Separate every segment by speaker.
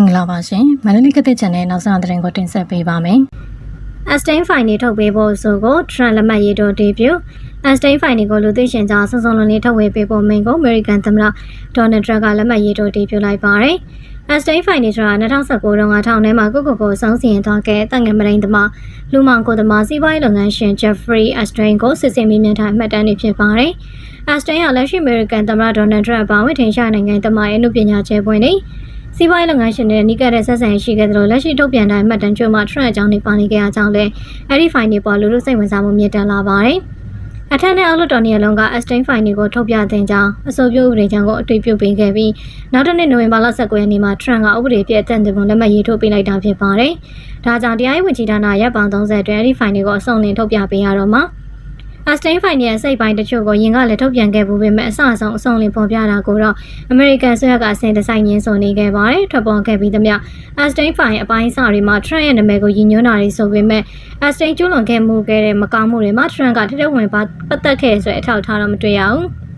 Speaker 1: င်္ဂလာပါရှင်မန္တလေးကတဲ့ channel နောက်ဆုံးသတင်းကိုတင်ဆက်ပေးပါမယ်
Speaker 2: Astain file နေထုတ်ပေးဖို့ဆိုကို Trump လက်မှတ်ရေးထိုးတည်ပြု Astain file ကိုလူသိရှင်ကြောင့်စုံစုံလုံးလေးထုတ်ဝေပေးဖို့မိန့်ကို American သမ္မတ Donald Trump ကလက်မှတ်ရေးထိုးတည်ပြုလိုက်ပါတယ်။ Astain file နေဆိုတာ2019တုန်းကထောင်ထဲမှာကိုကိုကိုစောင်းစီရင်သွားခဲ့တဲ့ငယ်မရင်းသမားလူမောင်ကိုသမားစီးပွားရေးလုပ်ငန်းရှင် Jeffrey Astain ကိုစစ်ဆေးမေးမြန်းထားမှတ်တမ်းတွေဖြစ်ပါတယ်။ Astain ကလက်ရှိ American သမ္မတ Donald Trump အပါအဝင်ထင်ရှားနိုင်ငံသမားရဲ့အမှုပညာကျဲပွင့်နေ စီးပွားရေးလုပ်ငန်းရှင်တွေနီးကပ်တဲ့ဆက်ဆံရေးရှိခဲ့သလိုလက်ရှိထုတ်ပြန်တဲ့အမှတ်တမ်းကျွမ်းမှာ Trump အကြောင်းတွေပါနေကြအကြောင်းလည်းအဲ့ဒီ file တွေပေါ်လူလူစိတ်ဝင်စားမှုမြင့်တက်လာပါတယ်။အထက်နဲ့အောက်လွှတ်တော်နေရာလုံးက Astain file တွေကိုထုတ်ပြတဲ့ကြောင်းအဆိုပြုဥပဒေကြောင့်ကိုအတွေ့ပြုပေးခဲ့ပြီးနောက်တစ်နှစ်နိုဝင်ဘာလ19ရက်နေ့မှာ Trump ကဥပဒေပြည့်အတန်တင်ပုံလက်မှတ်ရေးထိုးပေးလိုက်တာဖြစ်ပါတယ်။ဒါကြောင့်တရားရေးဝန်ကြီးဌာနရပ်ပေါင်း30အတွင်းအဲ့ဒီ file တွေကိုအစုံလင်ထုတ်ပြပေးရတော့မှာ။ Astain file ရဲ့စိတ်ပိုင်းတချို့ကိုရင်ကလည်းထုတ်ပြန်ခဲ့ပူပေမဲ့အစအဆုံးအဆုံးလင်ပေါ်ပြတာကိုတော့ American ဆွဲကအစင်ဒီဇိုင်းရင်းစုံနေခဲ့ပါတယ်ထွက်ပေါ်ခဲ့ပြီးသမျှ Astain file အပိုင်းအစတွေမှာ Trump ရဲ့နာမည်ကိုရည်ညွှန်းတာတွေဆိုပေမဲ့ Astain ကျူးလွန်ခဲ့မှုခဲ့တဲ့မကောင်းမှုတွေမှာ Trump ကထထဝင်ပါပတ်သက်ခဲ့ဆိုတဲ့အထောက်အထားတော့မတွေ့ရဘူး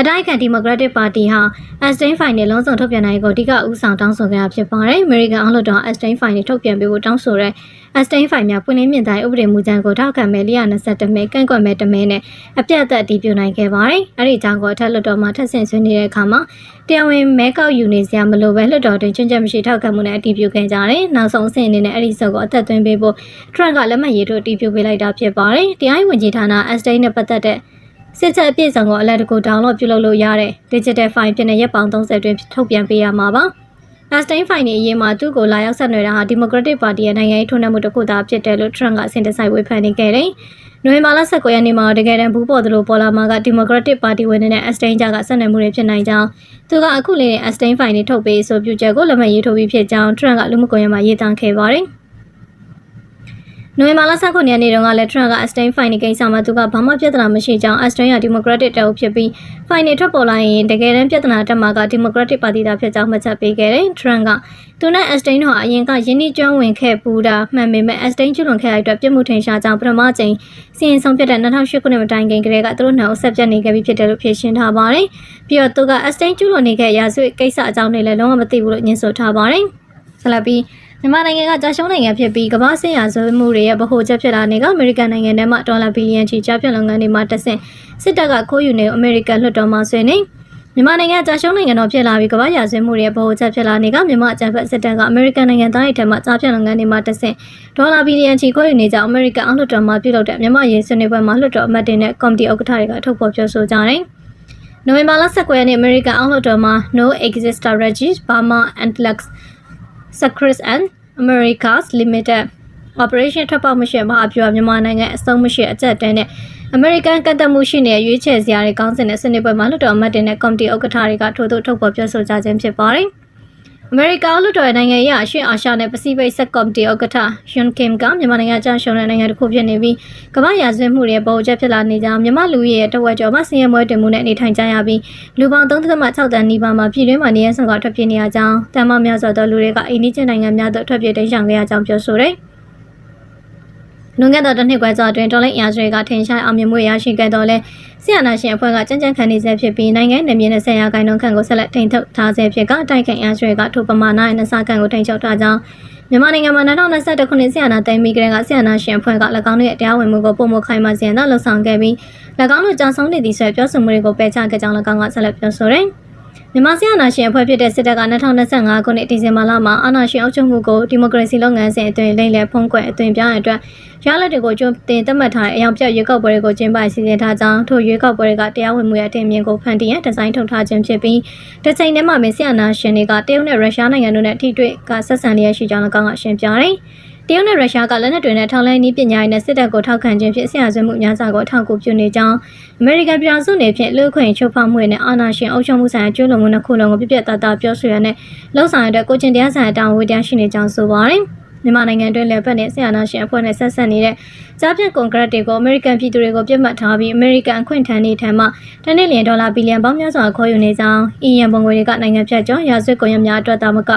Speaker 2: အတိုက်ခံဒီမိုကရက်တစ်ပါတီဟာ Astain file နဲ့လုံးစုံထုတ်ပြန်နိုင်ကိုအဓိကဦးဆောင်တောင်းဆိုခဲ့တာဖြစ်ပါတယ်။ American အောက်လွှတ်တော် Astain file နဲ့ထုတ်ပြန်ပေးဖို့တောင်းဆိုတဲ့ Astain file များပွင့်လင်းမြင့်တိုင်းဥပဒေမူကြမ်းကိုထောက်ခံမဲ့121မဲကန့်ကွက်မဲ့1မဲနဲ့အပြတ်အသတ်တည်ပြုနိုင်ခဲ့ပါတယ်။အဲဒီအကြောင်းကိုအထက်လွှတ်တော်မှာထပ်ဆင့်ဆွေးနွေးတဲ့အခါမှာတရားဝင်မဲကောက်ယူနေစရာမလိုပဲလွှတ်တော်တွင်ချွင်းချက်မရှိထောက်ခံမှုနဲ့အတည်ပြုခဲ့ကြတယ်။နောက်ဆုံးအဆင့်အနေနဲ့အဲဒီစုပ်ကိုအသက်သွင်းပေးဖို့ Trump ကလက်မှတ်ရေးထိုးအတည်ပြုပေးလိုက်တာဖြစ်ပါတယ်။တရားရေးဝန်ကြီးဌာန Astain နဲ့ပတ်သက်တဲ့ စစ်ချက်အပြည့်စုံကိုအလက်တကူ download ပြုလုပ်လို့ရတဲ့ digital file ဖြစ်တဲ့ရက်ပေါင်း30အတွင်းထုတ်ပြန်ပေးရမှာပါ။ Astain file နေအရေးမှာသူ့ကိုလာရောက်ဆက်နွယ်တာဟာ Democratic Party ရဲ့နိုင်ငံရေးထွန်းနှံမှုတစ်ခုသာဖြစ်တယ်လို့ Trump ကစင်တစိုက်ဝေဖန်နေခဲ့တယ်။နိုဝင်ဘာလ19ရက်နေ့မှာတကယ်တမ်းဘူးပေါ်သလိုပေါ်လာမှာက Democratic Party ဝင်နေတဲ့ Astain ကြကဆက်နွယ်မှုတွေဖြစ်နိုင်ကြောင်းသူကအခုလေးနဲ့ Astain file နေထုတ်ပေးဆိုပြုချက်ကိုလက်မှတ်ရေးထိုးပြီးဖြစ်ကြောင်း Trump ကလူမှုကွန်ရက်မှာရေးသားခဲ့ပါတယ်။ နိုဝင်ဘာလ19ရက်နေ့တုန်းကလည်း Trump က Astain file ကိစ္စမှာသူကဘာမှပြဿနာမရှိကြောင်း Astain က Democratic တပ်အုပ်ဖြစ်ပြီး file ထွက်ပေါ်လာရင်တကယ်တမ်းပြဿနာတက်မှာက Democratic ပါတီသားဖြစ်ကြောင်းမှတ်ချက်ပေးခဲ့တယ်။ Trump ကသူနဲ့ Astain တို့ဟာအရင်ကယင်းနှိကျွမ်းဝင်ခဲ့ပူတာမှန်ပေမဲ့ Astain ကျွလွန်ခဲ့တဲ့အတွက်ပြစ်မှုထင်ရှားကြောင်းပထမကြိမ်စီရင်ဆုံးဖြတ်တဲ့2008ခုနှစ်မတိုင်ခင်ကတည်းကသူတို့နှစ်ဦးဆက်ပြတ်နေခဲ့ပြီးဖြစ်တယ်လို့ဖြေရှင်းထားပါတယ်။ပြီးတော့သူက Astain ကျွလွန်နေခဲ့ရာဇဝတ်ကိစ္စအကြောင်းတွေလည်းလုံးဝမသိဘူးလို့ညှင်းဆိုထားပါတယ်။ဆက်လက်ပြီး မြန်မာနိုင်ငံကကြာရှုံးနိုင်ငံဖြစ်ပြီးကမ္ဘာ့ဆင်ရဇဝမှုတွေရဲ့ဗဟိုချက်ဖြစ်လာနေကအမေရိကန်နိုင်ငံထဲမှာဒေါ်လာဘီလီယံချီကြားဖြတ်လုပ်ငန်းတွေမှာတဆင့်စစ်တပ်ကခိုးယူနေအမေရိကန်လွှတ်တော်မှာဆွေးနေမြန်မာနိုင်ငံကြာရှုံးနိုင်ငံတော်ဖြစ်လာပြီးကမ္ဘာ့ရာဇဝမှုတွေရဲ့ဗဟိုချက်ဖြစ်လာနေကမြန်မာအကြံဖက်စစ်တပ်ကအမေရိကန်နိုင်ငံသားတွေထက်မှကြားဖြတ်လုပ်ငန်းတွေမှာတဆင့်ဒေါ်လာဘီလီယံချီခိုးယူနေကြအမေရိကန်အောက်လွှတ်တော်မှာပြုလုပ်တဲ့မြန်မာရေးဆွေးနွေးပွဲမှာလွှတ်တော်အမတ်တွေနဲ့ကော်မတီဥက္ကဋ္ဌတွေကထုတ်ဖော်ပြောဆိုကြတယ်နိုဝင်ဘာလ19ရက်နေ့အမေရိကန်အောက်လွှတ်တော်မှာ No Exit Strategies Burma Anti-Lux Secrets and Americas Limited Operation ထွက်ပေါက်မရှိမဟာဗျူဟာမြန်မာနိုင်ငံအစုံမရှိအကြက်တဲနဲ့ American ကန့်သက်မှုရှိနေတဲ့ရွေးချယ်စရာတွေကောင်းစင်တဲ့စနစ်ပွဲမှာလွှတ်တော်အမတ်တွေနဲ့ကော်မတီဥက္ကဋ္ဌတွေကထိုးထိုးထုတ်ဖော်ပြောဆိုကြခြင်းဖြစ်ပါတယ်။ အမေရိကန်လွှတ်တော်နိုင်ငံရေးအရှေ့အာရှနဲ့ပစိဖိတ်ဆက်ကော်မတီဥက္ကဋ္ဌယွန်ကင်ကမြန်မာနိုင်ငံအကြောင်းရှုံးတဲ့နိုင်ငံတစ်ခုဖြစ်နေပြီးကမ္ဘာရာဇဝတ်မှုတွေပေါ်ချက်ဖြစ်လာနေကြောင်းမြန်မာလူရဲ့တဝက်ကျော်မှဆင်းရဲမွဲတင်မှုနဲ့နေထိုင်ကြရပြီးလူပေါင်း3.6တန်းနီးပါးမှာပြည်တွင်းမှာနေရဆောင်ကထွက်ပြေးနေရကြောင်းတမများစွာသောလူတွေကအိန္ဒိယနိုင်ငံများသို့ထွက်ပြေးတိမ်းရှောင်ခဲ့ရကြောင်းပြောဆိုတယ်။ လွန်ခဲ့သောတစ်နှစ်ခွဲကျော်အတွင်းဒေါ်လာအင်အားစုတွေကထင်ရှားအောင်မြင်မှုရရှိခဲ့တော့လဲဆီယနာရှင်အဖွဲ့ကကြမ်းကြမ်းခံနေဆဲဖြစ်ပြီးနိုင်ငံနယ်မြေနဲ့ဆရာခိုင်နှုန်းခန့်ကိုဆက်လက်ထိန်းချုပ်ထားဆဲဖြစ်ကအတိုက်ခိုက်အင်အားစုတွေကထိုပမာဏရဲ့နှစခန့်ကိုထိန်းချုပ်ထားကြောင်းမြန်မာနိုင်ငံမှာ2021ခုနှစ်ဆီယနာသိမ်းပြီးကတည်းကဆီယနာရှင်အဖွဲ့က၎င်းတို့ရဲ့တရားဝင်မှုကိုပုံမခိုင်မာစီရင်တော့လှုံ့ဆော်ခဲ့ပြီး၎င်းတို့ကြာဆုံးနေသည့်ဆွဲပြောဆိုမှုတွေကိုပယ်ချခဲ့ကြောင်း၎င်းကဆက်လက်ပြောဆိုတယ်။ မြန်မာစစ်အာဏာရှင်အဖွဲ့ဖြစ်တဲ့စစ်တပ်က2025ခုနှစ်ဒီဇင်ဘာလမှာအာဏာရှင်အုပ်ချုပ်မှုကိုဒီမိုကရေစီလုပ်ငန်းစဉ်အတွင်းလိမ့်လည်ဖုံးကွယ်အသွင်ပြရတဲ့အတွက်ရလဒ်တွေကိုကျွန်းတင်သတ်မှတ်ထားတဲ့အယောင်ပြရွေးကောက်ပွဲတွေကိုကျင်းပစီစဉ်ထားကြောင်းထို့ရွေးကောက်ပွဲတွေကတရားဝင်မှုရဲ့အထင်မြင်ကိုဖန်တီးရန်ဒီဇိုင်းထုတ်ထားခြင်းဖြစ်ပြီးတစ်ချိန်တည်းမှာပင်စစ်အာဏာရှင်တွေကတရုတ်နဲ့ရုရှားနိုင်ငံတို့နဲ့ထိတွေ့ကဆက်ဆံလျက်ရှိကြောင်း၎င်းကရှင်းပြတယ်။ တရုတ်နဲ့ရုရှားကလက်နက်တွေနဲ့ထောက်လှမ်းနည်းပညာရေးနဲ့စစ်တပ်ကိုထောက်ခံခြင်းဖြင့်ဆရာဆွေးမှုများစွာကိုထောက်ကူပြုနေကြောင်းအမေရိကန်ပြည်ထောင်စုနေဖြင့်လူ့ခွင့်ချိုးဖောက်မှုနဲ့အာဏာရှင်အုပ်ချုပ်မှုဆိုင်ရာကျူးလွန်မှုနှစ်ခုလုံးကိုပြပြတသားပြောဆိုရတဲ့လှုပ်ဆောင်ရတဲ့ကိုချင်းတရားဆိုင်ရာတာဝန်ဝတ္တရားရှိနေကြောင်းဆိုပါတယ်မြန်မာနိုင်ငံတွင်းလည်းဖက်နဲ့ဆရာနာရှင်အဖွဲ့နဲ့ဆက်ဆက်နေတဲ့ကြားပြတ်ကွန်ဂရက်တွေကိုအမေရိကန်ပြည်သူတွေကိုပြစ်မှတ်ထားပြီးအမေရိကန်အခွင့်ထမ်းနေထံမှတနစ်လျင်ဒေါ်လာဘီလီယံပေါင်းများစွာခေါ်ယူနေကြောင်းအီယံပုံငွေတွေကနိုင်ငံဖြတ်ကျော်ရာဇဝတ်ကွန်ရက်များအတွက်သာမက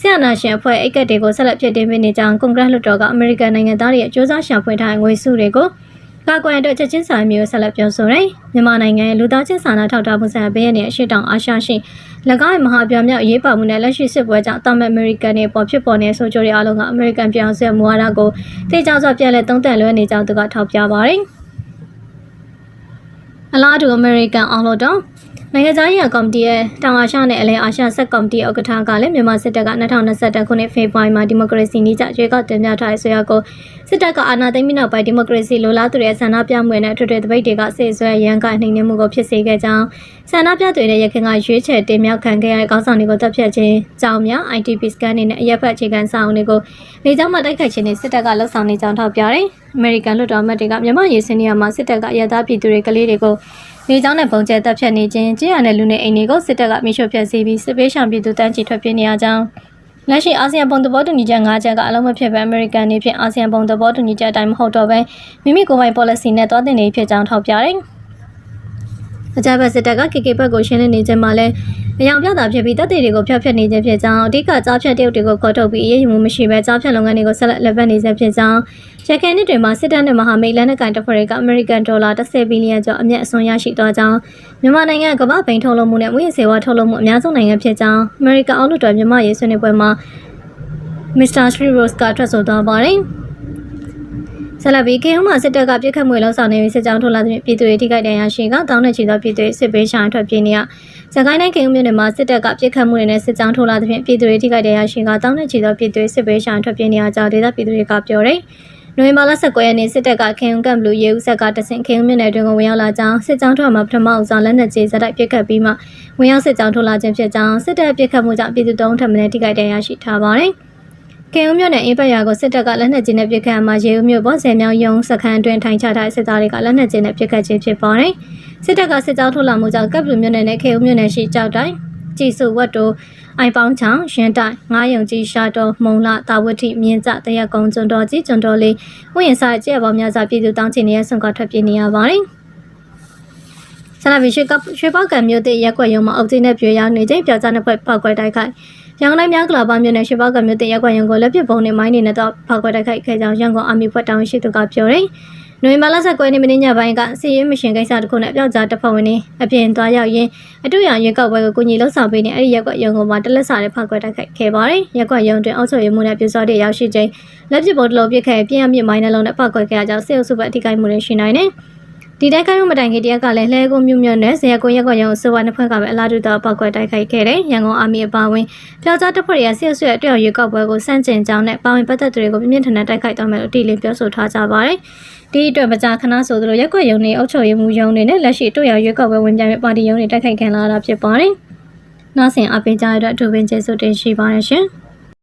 Speaker 2: ဆရာနာရှင်အဖွဲ့အိတ်ကတ်တွေကိုဆက်လက်ဖြစ်တင်ပေးနေကြောင်းကွန်ဂရက်လွှတ်တော်ကအမေရိကန်နိုင်ငံသားတွေရဲ့စ조사ရှာဖွေထားတဲ့ငွေစုတွေကိုကာကွယ်အတွက်ချက်ချင်းဆိုင်မျိုးဆက်လက်ပြောဆိုတယ်မြန်မာနိုင်ငံရဲ့လူသားချင်းစာနာထောက်ထားမှုဆိုင်ရာဘေးရန်ရဲ့အရှိတောင်အာရှရှိ၎င်းရဲ့မဟာပြမြောက်အရေးပါမှုနဲ့လက်ရှိစစ်ပွဲကြောင့်တာမန်အမေရိကန်တွေပေါ်ဖြစ်ပေါ်နေတဲ့ဆိုကြတွေအားလုံးကအမေရိကန်ပြောင်းဆက်မူဝါဒကိုတေချာစွာပြန်လည်သုံးသပ်လွှဲနေကြောင်းသူကထောက်ပြပါတယ်အလားတူအမေရိကန်အောင်လို့တော့ နိုင်ငံသားရေးကော်မတီရဲ့တောင်အာရှနဲ့အလဲအာရှဆက်ကော်မတီဥက္ကဋ္ဌကလည်းမြန်မာစစ်တပ်က2021ခုနှစ်ဖေဖော်ဝါရီမှာဒီမိုကရေစီနည်းကျရွေးကောက်တင်ပြထားတဲ့ဆိုရကိုစစ်တပ်ကအာဏာသိမ်းပြီးနောက်ပိုင်းဒီမိုကရေစီလိုလားသူတွေရဲ့ဆန္ဒပြမှုနဲ့အထွေထွေတပိတ်တွေကစစ်ဆွဲရန်ကနှိမ်နင်းမှုကိုဖြစ်စေခဲ့ကြောင်းဆန္ဒပြသူတွေရဲ့ရခိုင်ကရွေးချယ်တင်မြှောက်ခံခဲ့ရတဲ့ကောင်းဆောင်တွေကိုတပ်ဖြတ်ခြင်းကြောင်းများ ITP scan တွေနဲ့အရက်ဖက်အခြေခံစာအုပ်တွေကိုနေကြောင်းမှတိုက်ခိုက်ခြင်းနဲ့စစ်တပ်ကလှုပ်ဆောင်နေကြောင်းထောက်ပြတယ်။အမေရိကန်လွှတ်တော်အမတ်တွေကမြန်မာရေးစင်းနေရာမှာစစ်တပ်ကရသားပြည်သူတွေကလေးတွေကို နေကြောင်းနဲ့ပုံကျဲတပ်ဖြတ်နေခြင်းကြေးရတဲ့လူနေအိမ်တွေကိုစစ်တပ်ကမိရှုဖျက်ဆီးပြီးစစ်ပေးရှောင်ပြည်သူတန်းချီထွက်ပြေးနေရကြောင်းလက်ရှိအာဆီယံပုံသဘောတူညီချက်၅ချက်ကအလုံးမဖြစ်ပဲအမေရိကန်နေဖြင့်အာဆီယံပုံသဘောတူညီချက်အတိုင်းမဟုတ်တော့ပဲမိမိကိုယ်ပိုင် policy နဲ့တွားတင်နေဖြစ်ကြောင်းထောက်ပြတယ်။ အကြမ်းဖက်စစ်တပ်က KK ဘက်ကိုရှင်းလင်းနေခြင်းမှာလည်းအယောင်ပြတာဖြစ်ပြီးတပ်တွေတွေကိုဖျက်ဖျက်နေခြင်းဖြစ်ကြောင်းအဓိကကြားဖြတ်တရုတ်တွေကိုခေါ်ထုတ်ပြီးအရေးယူမှုမရှိဘဲကြားဖြတ်လုပ်ငန်းတွေကိုဆက်လက်လက်ပတ်နေခြင်းဖြစ်ကြောင်းရခိုင်နှစ်တွေမှာစစ်တပ်နဲ့မဟာမိတ်လက်နက်ကိုင်တပ်ဖွဲ့တွေကအမေရိကန်ဒေါ်လာ10ဘီလီယံကျော်အမြတ်အစွန်းရရှိသွားကြောင်းမြန်မာနိုင်ငံကမ္ဘာ့ဘိန်းထုတ်လုပ်မှုနဲ့မွေးစေဝါထုတ်လုပ်မှုအများဆုံးနိုင်ငံဖြစ်ကြောင်းအမေရိကန်အောက်လွှတ်တော်မြန်မာရေးဆွေးနွေးပွဲမှာမစ္စတာရှရီရိုစ်ကထွက်ဆိုသွားပါတယ်။ ဆလဘီကေယုံမှာစစ်တပ်ကပြစ်ခတ်မှုလောက်ဆောင်နေပြီးစစ်ကြောင်းထုတ်လာတဲ့ပြည်သူတွေထိခိုက်ဒဏ်ရာရှင်ကတောင်းနဲ့ချီသောပြည်သူတွေစစ်ပေးရှာထွက်ပြေးနေရစကိုင်းတိုင်းကေယုံမြို့နယ်မှာစစ်တပ်ကပြစ်ခတ်မှုတွေနဲ့စစ်ကြောင်းထုတ်လာတဲ့ပြည်သူတွေထိခိုက်ဒဏ်ရာရှင်ကတောင်းနဲ့ချီသောပြည်သူတွေစစ်ပေးရှာထွက်ပြေးနေရကြောင်းဒေသပြည်သူတွေကပြောတယ်။နိုဝင်ဘာလ19ရက်နေ့စစ်တပ်ကခေယုံကမ်ဘလူးရေဦးဆက်ကတဆင့်ခေယုံမြို့နယ်တွင်ကိုဝင်ရောက်လာကြောင်းစစ်ကြောင်းထွက်မှာပထမအဆုံးလက်နက်ကြီးစတိုက်ပစ်ခတ်ပြီးမှဝင်ရောက်စစ်ကြောင်းထုတ်လာခြင်းဖြစ်ကြောင်းစစ်တပ်ပစ်ခတ်မှုကြောင့်ပြည်သူတုံးထပ်မံထိခိုက်ဒဏ်ရာရှိထားပါတယ်။ ကေဦးမြို့နယ်အင်းပတ်ရွာကိုစစ်တပ်ကလက်နက်ကြီးနဲ့ပစ်ခတ်မှာရေဦးမြို့ပေါ်ဆယ်မြောင်းယုံစခန်းအတွင်းထိုင်ချထားတဲ့စစ်သားတွေကလက်နက်ကြီးနဲ့ပစ်ခတ်ခြင်းဖြစ်ပါတယ်။စစ်တပ်ကစစ်ကြောင်းထုတ်လာမှုကြောင့်ကပ်ပလူမြို့နယ်နဲ့ကေဦးမြို့နယ်ရှိကြောက်တိုင်းကြည်စုဝတ်တိုအိုင်ပေါင်းချောင်းရင်တိုင်ငားယုံကြီးရှာတော်မုံလာတာဝတိမြင်းကြတရက်ကုံကျွန်းတော်ကြီးကျွန်းတော်လေးဝင်းရင်ဆိုင်ကြဲပေါင်းများစွာပြည်သူတောင်းချင်နေတဲ့ဆွန်ကထွက်ပြေးနေရပါတယ်။ဆလာဘီရွှေကရွှေပောက်ကံမြို့တဲ့ရက်ွက်ရုံမှာအုပ်ကြီးနဲ့ပြေရောက်နေချိန်ပြောက်ကြားနှစ်ဖွဲ့ပောက်ကွဲတိုက်ခိုက် ရန်ကုန်တိုင်းများကလာပါမြို့နယ်ရွှေပောက်ကံမြို့တဲ့ရက်ွက်ရုံကိုလက်ပစ်ပုံနဲ့မိုင်းနေနဲ့တော့ပောက်ကွဲတိုက်ခိုက်ခဲ့ကြောင်းရန်ကုန်အာမီဖွဲ့တောင်းရှိသူကပြောတယ်။နိုဝင်ဘာလ19ရက်နေ့မင်းညပိုင်းကစီရင်မရှင်ကိစ္စတစ်ခုနဲ့ပြောက်ကြားတပ်ဖွဲ့ဝင်တွေအပြင်သွားရောက်ရင်းအတူရရွေးကောက်ပွဲကိုကိုကြီးလှုပ်ဆောင်ပေးနေအဲ့ဒီရက်ကွက်ရုံကမှတလက်စာနဲ့ဖောက်ခွဲတိုက်ခိုက်ခဲ့ပါတယ်။ရက်ကွက်ရုံတွင်အောက်ချုပ်ရမှုနဲ့ပြူစောတဲ့ရောက်ရှိခြင်းလက်ပစ်ပုံတစ်လုံးပစ်ခဲ့ပြင်းအမြင့်မိုင်းနှလုံးနဲ့ဖောက်ခွဲခဲ့ကြကြောင်းစေအုပ်စုဘက်အထိကိမှုတွေရှိနိုင်တယ်။ ဒီတိုက်ခိုက်မှုမတိုင်ခင်တရက်ကလည်းလှဲကုန်းမြို့မြို့နယ်ဇေယကွန်ရက်ကွက်ရုံအစိုးရနှစ်ဖွဲ့ကပဲအလားတူတော့ပောက်ကွဲတိုက်ခိုက်ခဲ့တယ်။ရန်ကုန်အာမီအပါဝင်ပြောက်ကြားတပ်ဖွဲ့ရဲ့ဆဲဆွဲအတွေ့အရွေးကောက်ပွဲကိုစန့်ကျင်ကြောင်းနဲ့ပါဝင်ပတ်သက်သူတွေကိုပြင်းပြင်းထန်ထန်တိုက်ခိုက်သွားမယ်လို့တီလင်းပြောဆိုထားကြပါတယ်။ဒီအတွက်မကြာခဏဆိုသလိုရက်ကွက်ရုံတွေအုပ်ချုပ်ရေးမှုရုံတွေနဲ့လက်ရှိတွေ့ရရွေးကောက်ပွဲဝင်ပြိုင်မဲ့ပါတီရုံတွေတိုက်ခိုက်ခံလာတာဖြစ်ပါတယ်။နောက်ဆင်အပင်ကြားရတဲ့အထူးပင်ကျေးဇူးတင်ရှိပါတယ်ရှင်။